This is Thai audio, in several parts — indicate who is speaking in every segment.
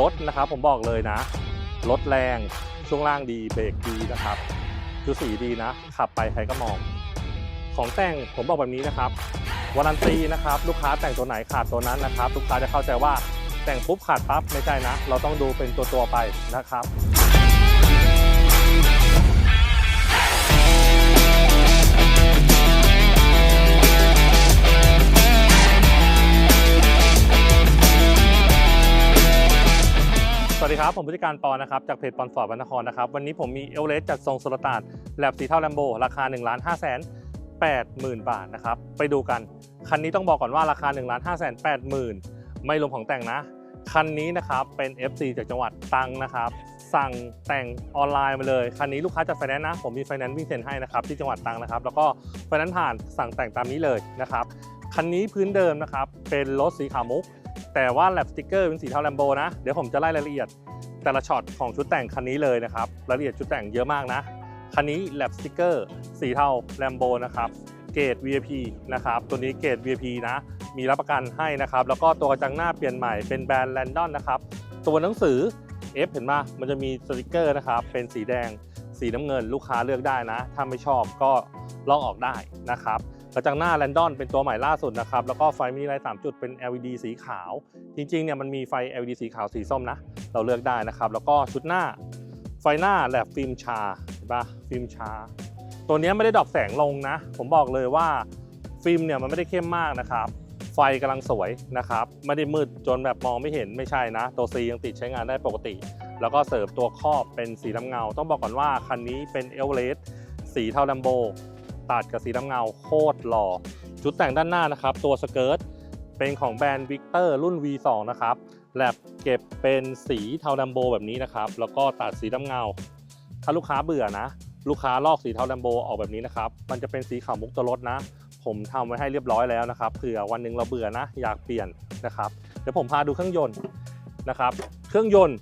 Speaker 1: รถนะครับ ผมบอกเลยนะรถแรงช่วงล่างดีเบรกดีนะครับคือสีดีนะ ขับไปใครก็มอง ของแต่งผมบอกแบบนี้นะครับวารันตีนะครับ ลูกค้าแต่งตัวไหนขาดตัวนั้นนะครับ ลูกค้าจะเข้าใจว่าแต่งปุ๊บขาดปั๊บไม่ใช่นะ เราต้องดูเป็นตัวตัวไปนะครับ ดีครับ ผมผู้จัดการปอนะครับ จากเพจปอนฟอร์ดวันนครนะครับ วันนี้ผมมีเอลเลสจัดทรงสุลต่านแลบสีเท่าแลมโบ ราคา1นึ่งล้านห้าแสนแปดหมื่นบาทนะครับ ไปดูกัน คันนี้ต้องบอกก่อนว่าราคา1นึ่งล้านห้าแสนแปดหมื่นไม่รวมของแต่งนะ คันนี้นะครับ เป็น FC จากจังหวัดตังนะครับ สั่งแต่งออนไลน์มาเลย คันนี้ลูกค้าจัดไฟแนนซ์นะ ผมมีไฟแนนซ์วิ่งเซ็นให้นะครับที่จังหวัดตังนะครับ แล้วก็ไฟแนนซ์ผ่านสั่งแต่งตามนี้เลยนะครับ คันนี้พื้นเดิมนะครับ เป็นรถสีขาวมุก แต่ว่าแลบสติกเกอร์เป็นสีเทาแลมโบนะ เดี๋ยวผมจะไล่รายละเอียดแต่ละช็อตของชุดแต่งคันนี้เลยนะครับ รายละเอียดชุดแต่งเยอะมากนะ คันนี้แลบสติกเกอร์สีเทาแลมโบนะครับเกรด VIP นะครับ ตัวนี้เกรด VIP นะ มีรับประกันให้นะครับ แล้วก็ตัวกระจังหน้าเปลี่ยนใหม่เป็นแบรนด์แลนดอนนะครับ ตัวหนังสือ F เห็นไหมมันจะมีสติกเกอร์นะครับ เป็นสีแดง สีน้ำเงินลูกค้าเลือกได้นะ ถ้าไม่ชอบก็ลอกออกได้นะครับ ระจังหน้าแลนดอนเป็นตัวใหม่ล่าสุดนะครับ แล้วก็ไฟมีไลท์3จุดเป็น LED สีขาว จริงๆเนี่ยมันมีไฟ LED สีขาวสีส้มนะ เราเลือกได้นะครับ แล้วก็ชุดหน้า ไฟหน้าแลบฟิล์มชาเห็นปะฟิล์มชา ตัวนี้ไม่ได้ดรอปแสงลงนะ ผมบอกเลยว่าฟิล์มเนี่ยมันไม่ได้เข้มมากนะครับ ไฟกำลังสวยนะครับ ไม่ได้มืดจนแบบมองไม่เห็นไม่ใช่นะ ตัว C ยังติดใช้งานได้ปกติ แล้วก็เสริมตัวครอบเป็นสีดำเงา ต้องบอกก่อนว่าคันนี้เป็นเอลเลสสีเทาลัมโบ ตัดกับสีดำเงาโคตรหล่อชุดแต่งด้านหน้านะครับ ตัวสเกิร์ตเป็นของแบรนด์วิกเตอร์รุ่น V2 นะครับแลบเก็บเป็นสีเทาดัมโบแบบนี้นะครับ แล้วก็ตัดสีดำเงา ถ้าลูกค้าเบื่อนะ ลูกค้าลอกสีเทาดัมโบออกแบบนี้นะครับ มันจะเป็นสีขาวมุกตัวรถนะ ผมทำไว้ให้เรียบร้อยแล้วนะครับ เผื่อวันหนึ่งเราเบื่อนะ อยากเปลี่ยนนะครับ เดี๋ยวผมพาดูเครื่องยนต์นะครับ เครื่องยนต์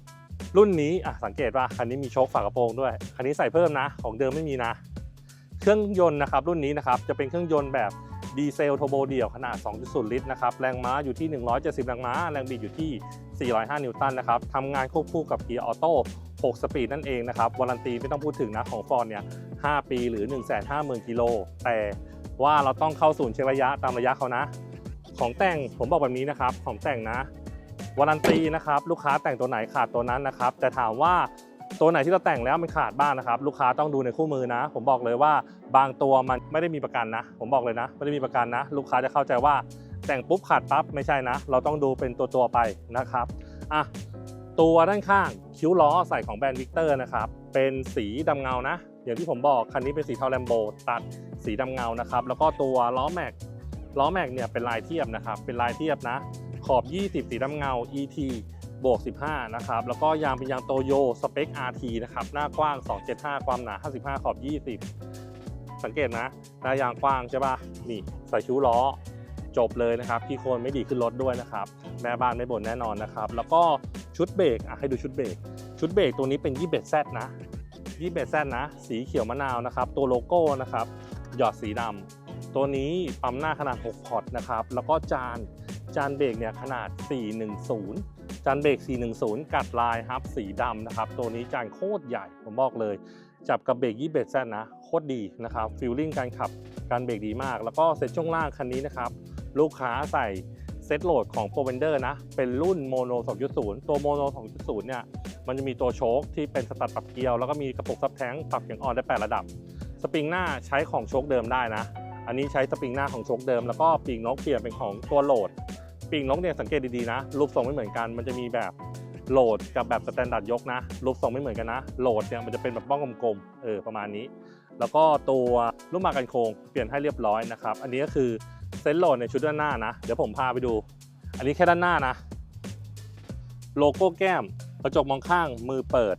Speaker 1: รุ่นนี้อะสังเกตว่าคันนี้มีโชคฝากระโปรงด้วย คันนี้ใส่เพิ่มนะ ของเดิมไม่มีนะ เครื่องยนต์นะครับรุ่นนี้นะครับจะเป็นเครื่องยนต์แบบดีเซลโทโบเดี่ยวขนาด 2.0 ลิตรนะครับแรงม้าอยู่ที่ 170 แรงม้า แรงบิดอยู่ที่ 405 นิวตันนะครับทำงานควบคู่กับเกียร์ออโต้ 6 สปีดนั่นเองนะครับวารันตีไม่ต้องพูดถึงนะของฟอร์ดเนี่ย 5 ปีหรือ 150,000 กิโล แต่ว่าเราต้องเข้าศูนย์เช็คระยะตามระยะเขานะ ของแต่งผมบอกแบบนี้นะครับ ของแต่งนะวารันตีนะครับลูกค้าแต่งตัวไหนขาดตัวนั้นนะครับแต่ถามว่า ตัวไหนที่เราแต่งแล้วมันขาดบ้างนะครับลูกค้าต้องดูในคู่มือนะ ผมบอกเลยว่าบางตัวมันไม่ได้มีประกันนะ ผมบอกเลยนะ ไม่ได้มีประกันนะ ลูกค้าจะเข้าใจว่าแต่งปุ๊บขาดปั๊บไม่ใช่นะ เราต้องดูเป็นตัวตัวๆไปนะครับอะตัวด้านข้างคิ้วล้อใส่ของแบรนด์วิกเตอร์นะครับเป็นสีดำเงานะ อย่างที่ผมบอกคันนี้เป็นสีเทาแลมโบตัดสีดำเงานะครับแล้วก็ตัวล้อแม็กล้อแม็กเนี่ยเป็นลายเทียบนะครับเป็นลายเทียบนะ ขอบ 20 สีดำเงา ET บวก 15 นะครับ แล้วก็ยางเป็นยางโตโยสเปค RT นะครับ หน้ากว้าง 275 ความหนา 55 ขอบ 20 สังเกตนะ หน้ายางกว้างใช่ป่ะ นี่ใส่คิ้ล้อ จบเลยนะครับ ที่โคนไม่ดีขึ้นรถด้วยนะครับ แม่บ้านไม่บ่นแน่นอนนะครับ แล้วก็ชุดเบรกอะให้ดูชุดเบรก ชุดเบรกตัวนี้เป็นยี่เบซนะยี่เบซนะ สีเขียวมะนาวนะครับ ตัวโลโก้นะครับ หยอดสีดำตัวนี้ปั๊มหน้าขนาด 6 พอร์ตนะครับ แล้วก็จาน จานเบรกเนี่ยขนาด 410 จานเบรก 410 กัดลายครับสีดำนะครับ ตัวนี้จานโคตรใหญ่ ผมบอกเลย จับกับเบรกยี่เบรแซนนะ โคตรดีนะครับฟิลลิ่งการขับการเบรกดีมาก แล้วก็เซ็ตช่วงล่างคันนี้นะครับ ลูกค้าใส่เซ็ตโหลดของ p r o v e n d e r นะ เป็นรุ่นโมโน 2.0 ตัวโมโน 2.0 เนี่ย มันจะมีตัวโชคที่เป็นสตัดปรับเกียว แล้วก็มีกระปุกซับแท้งปรับเสียงออนได้ 8 ระดับ สปริงหน้าใช้ของโชคเดิมได้นะ อันนี้ใช้สปริงหน้าของโชคเดิม แล้วก็ปีกนกเปลี่ยนเป็นของตัวโหลด ปีกนกเนี่ยสังเกตดีๆนะ รูปทรงไม่เหมือนกัน มันจะมีแบบโหลดกับแบบสแตนดาร์ดยกนะ รูปทรงไม่เหมือนกันนะ โหลดเนี่ยมันจะเป็นแบบบ้องกลมๆ เออประมาณนี้ แล้วก็ตัวลูกมากันโครงเปลี่ยนให้เรียบร้อยนะครับ อันนี้ก็คือเซ็ตโหลดในชุดด้านหน้านะ เดี๋ยวผมพาไปดู อันนี้แค่ด้านหน้านะ โลโก้แก้ม กระจกมองข้างมือเปิด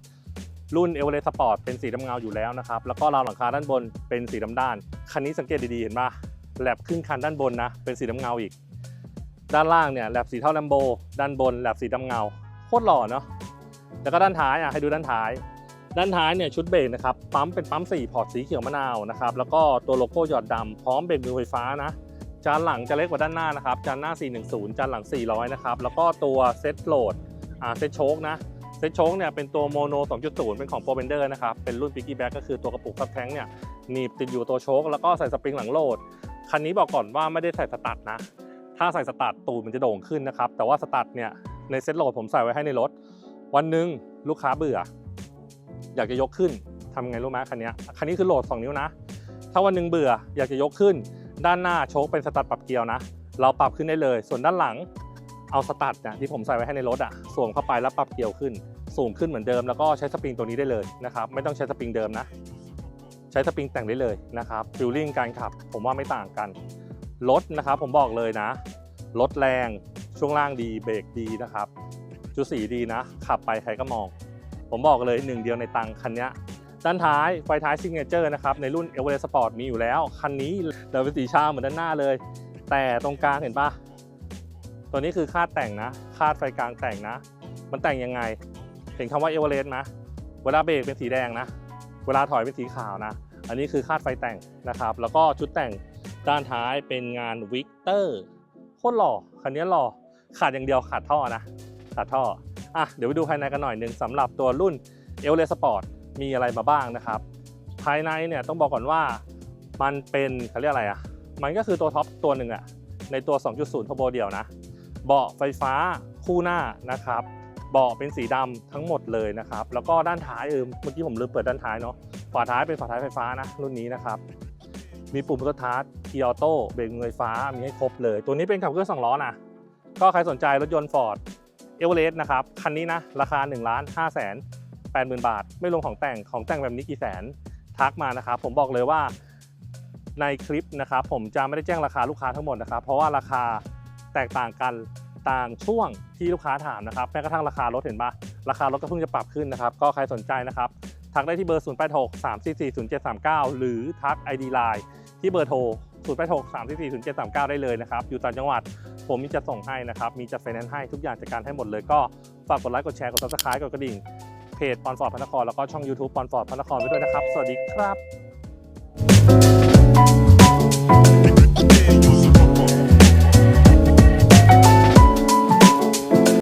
Speaker 1: รุ่นเอเวอเรสต์สปอร์ตเป็นสีดำเงาอยู่แล้วนะครับ แล้วก็ราวหลังคาด้านบนเป็นสีดำด้าน คันนี้สังเกตดีๆ เห็นปะแลบครึ่งคันด้านบนนะ เป็นสีดำเงาอีก ด้านล่างเนี่ยแลบสีเท่าแลมโบ ด้านบนแลบสีดำเงา โคตรหล่อเนาะ แล้วก็ด้านท้ายอะให้ดูด้านท้าย ด้านท้ายเนี่ยชุดเบรกนะครับ ปั๊มเป็นปั๊ม4พอร์ตสีเขียวมะนาวนะครับ แล้วก็ตัวโลโก้หยอดดำพร้อมเบรกมือไฟฟ้านะ จานหลังจะเล็กกว่าด้านหน้านะครับ จานหน้า 410 จานหลัง 400 นะครับ แล้วก็ตัวเซ็ตโหลด อ่าเซ็ตโชคนะ เซ็ตโชคเนี่ยเป็นตัวโมโน 2.0 เป็นของโปรเบนเดอร์นะครับ เป็นรุ่น Piggy Back ก็คือตัวกระปุกซับแท้งเนี่ยหนีบติดอยู่ตัวโชคแล้วก็ใส่สปริงหลังโหลด คันนี้บอกก่อนว่าไม่ได้ใส่สตัดนะ ถ้าใส่สตัดตูดมันจะโด่งขึ้นนะครับ แต่ว่าสตัดเนี่ยในเซ็ตโหลดผมใส่ไว้ให้ในรถ วันหนึ่งลูกค้าเบื่อ อยากจะยกขึ้นทำไงรู้ไหมคันนี้คันนี้คือโหลด 2 นิ้วนะ ถ้าวันหนึ่งเบื่ออยากจะยกขึ้น ด้านหน้าโชคเป็นสตัดปรับเกียร์นะ เราปรับขึ้นได้เลย ส่วนด้านหลังเอาสตัดเนี่ยที่ผมใส่ไว้ให้ในรถอะสวมเข้าไปแล้วปรับเกียร์ขึ้น สูงขึ้นเหมือนเดิมแล้วก็ใช้สปริงตัวนี้ได้เลยนะครับไม่ต้องใช้สปริงเดิมนะ ใช้สปริงแต่งได้เลยนะครับฟิลลิ่งการขับ ผมว่าไม่ต่างกัน รถนะครับผมบอกเลยนะรถแรงช่วงล่างดีเบรกดีนะครับ จุดสีดีนะ ขับไปใครก็มอง ผมบอกเลยหนึ่งเดียวในตังคันนี้ด้านท้ายไฟท้ายซิงเกิลนะครับในรุ่น e v e r e s t Sport มีอยู่แล้ว คันนี้เดินเป็นสีชาเหมือนด้านหน้าเลย แต่ตรงกลางเห็นปะตัวนี้คือคาดแต่งนะ คาดไฟกลางแต่งนะ มันแต่งยังไง เห็นคำว่าเอเวอเรสต์ไหมเวลาเบรกเป็นสีแดงนะ เวลาถอยเป็นสีขาวนะ อันนี้คือคาดไฟแต่งนะครับ แล้วก็ชุดแต่ง ด้านท้ายเป็นงานวิกเตอร์โคตรหล่อคันนี้หล่อขาดอย่างเดียวขาดท่อนะขาดท่ออะเดี๋ยวไปดูภายในกันหน่อยหนึ่งสำหรับตัวรุ่นเอเวอเรสปอร์ตมีอะไรมาบ้างนะครับ ภายในเนี่ยต้องบอกก่อนว่ามันเป็นเขาเรียกอะไรอะมันก็คือตัวท็อปตัวหนึ่งอะในตัว 2.0 Turbo เดียวนะ เบาะไฟฟ้าคู่หน้านะครับ เบาะเป็นสีดำทั้งหมดเลยนะครับ แล้วก็ด้านท้ายเออเมื่อกี้ผมลืมเปิดด้านท้ายเนาะฝาท้ายเป็นฝาท้ายไฟฟ้านะรุ่นนี้นะครับ มีปุ่มสตาร์ทเกีออโต้เบรกมือไฟฟ้ามีให้ครบเลย ตัวนี้เป็นขับเคลื่อน2ล้อนะก็ใครสนใจรถยนต์ Ford e v e r e s t นะครับ คันนี้นะ ราคา1นึ่งล้านห้าแสนแปดหมื่นบาท ไม่รวมของแต่งของแต่งแบบนี้กี่แสนทักมานะครับ ผมบอกเลยว่าในคลิปนะครับ ผมจะไม่ได้แจ้งราคาลูกค้าทั้งหมดนะครับ เพราะว่าราคาแตกต่างกันต่างช่วงที่ลูกค้าถามนะครับแม้กระทั่งราคารถเห็นปะราคารถก็เพิ่งจะปรับขึ้นนะครับ ก็ใครสนใจนะครับ ทักได้ที่เบอร์ 0 8 6 3 4 4 0 7 3 9 หรือทัก ID Line ที่เบอร์โทร 0 8 6 3 4 4 0 7 3 9 ได้เลยนะครับ อยู่ต่างจังหวัดผมมีจะส่งให้นะครับ มีจัดไฟแนนซ์ให้ทุกอย่างจัดการให้หมดเลยก็ฝากกดไลค์กดแชร์กดซับสไคร b e กดกระดิ่งเพจปอนฟอร์ดพระนครแล้วก็ช่อง YouTube ปอนฟอร์ดพระนครไปด้วยนะครับ สวัสดีครับ